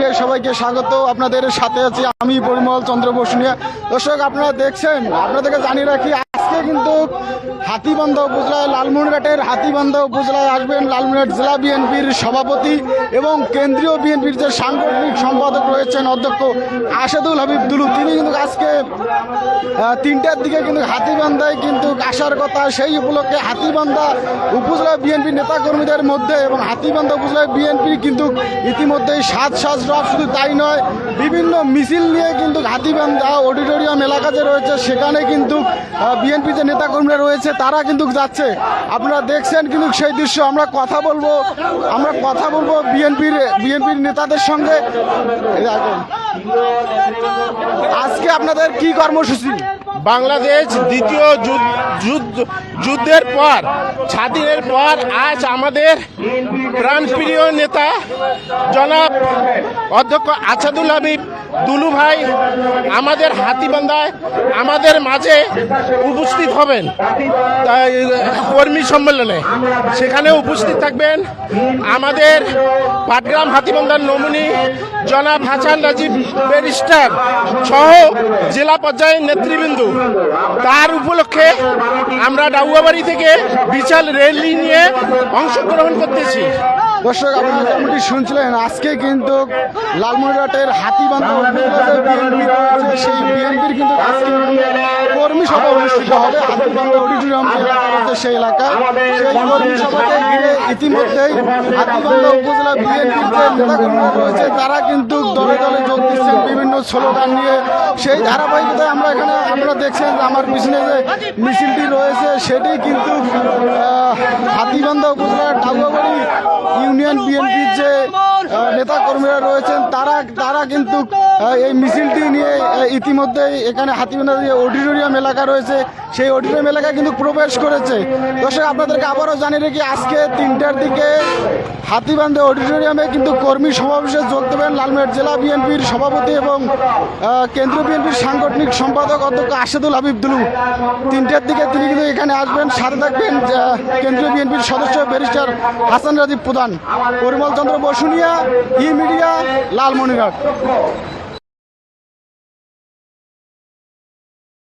মিডিয়ায় সবাইকে স্বাগত। আপনাদের সাথে আছি আমি পরিমল চন্দ্র বসুনিয়া দর্শক, আপনারা দেখছেন, আপনাদেরকে জানিয়ে রাখি, আজকে কিন্তু হাতিবান্ধা উপজেলায় লালমনিরহাটের হাতিবান্ধা উপজেলায় আসবেন লালমনিরহাট জেলা বিএনপির সভাপতি এবং কেন্দ্রীয় বিএনপির যে সাংগঠনিক সম্পাদক রয়েছেন অধ্যক্ষ আসাদুল হাবিব দুলু। তিনি কিন্তু আজকে তিনটার দিকে কিন্তু হাতিবান্ধায় কিন্তু আসার কথা, সেই উপলক্ষে হাতিবান্ধা উপজেলা বিএনপি নেতাকর্মীদের মধ্যে এবং হাতিবান্ধা উপজেলা বিএনপি কিন্তু ইতিমধ্যেই সাত সাজ রব শুধু তাই নয়, বিভিন্ন মিছিল নিয়ে কিন্তু হাতিবান্ধা অডিটোরিয়াম এলাকা যে রয়েছে, সেখানে কিন্তু বিএনপি যে নেতাকর্মীরা রয়েছে তারা কিন্তু যাচ্ছে। আপনারা দেখছেন কিন্তু সেই দৃশ্য, আমরা কথা বলব, আমরা কথা বলব বিএনপির বিএনপির নেতাদের সঙ্গে। আজকে আপনাদের কি কর্মসূচি? বাংলাদেশ দ্বিতীয় যুদ্ধ- যুদ্ধ- যুদ্ধের পর, স্বাধীনের পর আজ আমাদের প্রাণপ্রিয় নেতা জনাব অধ্যক্ষ আসাদুল হাবিব দুলু ভাই, আমাদের হাতিবান্ধায়, আমাদের মাঝে উপস্থিত হবেন। কর্মী সম্মেলনে। সেখানে উপস্থিত থাকবেন আমাদের পাটগ্রাম হাতিবান্ধার নমুনি, জনাব হাসান রাজীব ব্যারিস্টার সহ জেলা পর্যায়ের নেতৃবৃন্দ। তার উপলক্ষে আমরা ডাউয়াবাড়ি থেকে বিশাল র্যালি নিয়ে অংশগ্রহণ করতেছি। দর্শক আপনারা যেমনটি শুনছিলেন, আজকে কিন্তু লালমনিরহাটের রয়েছে সেই বিএনপির কিন্তু আজকে কর্মী সভা অনুষ্ঠিত হবে, হাতিবান্ধা অডিটোরিয়াম সেই এলাকা। সেই কর্মী সভাকে ঘিরে ইতিমধ্যেই হাতিবান্ধা উপজেলা বিএনপির যে নেতাকর্মীরা রয়েছে, তারা কিন্তু দলে দলে যোগ দিচ্ছেন, বিভিন্ন স্লোগান নিয়ে। সেই ধারাবাহিকতায় আমরা এখানে, আপনারা দেখছেন আমার পিছনে যে মিছিলটি রয়েছে, সেটি কিন্তু হাতিবান্ধা উপজেলার টাগুয়াবাড়ি ইউনিয়ন বিএনপির যে নেতা কর্মীরা রয়েছেন তারা তারা কিন্তু এই মিছিলটি নিয়ে ইতিমধ্যে ইতিমধ্যেই এখানে হাতিবান্ধা যে অডিটোরিয়াম এলাকা রয়েছে সেই অডিটোরিয়াম এলাকায় কিন্তু প্রবেশ করেছে। দর্শক আপনাদেরকে আবারও জানিয়ে রেখে আজকে তিনটার দিকে হাতিবান্ধা অডিটোরিয়ামে কিন্তু কর্মী সমাবেশে যোগ দেবেন লালমেট জেলা বিএনপির সভাপতি এবং কেন্দ্রীয় বিএনপির সাংগঠনিক সম্পাদক অধ্যক্ষ আসাদুল হাবিব দুলু। তিনটার দিকে তিনি কিন্তু এখানে আসবেন। সাথে থাকবেন কেন্দ্রীয় বিএনপির সদস্য barrister Hasan Rajib Pradhan. Parimal Chandra Basunia, E media, Lalmonirhat.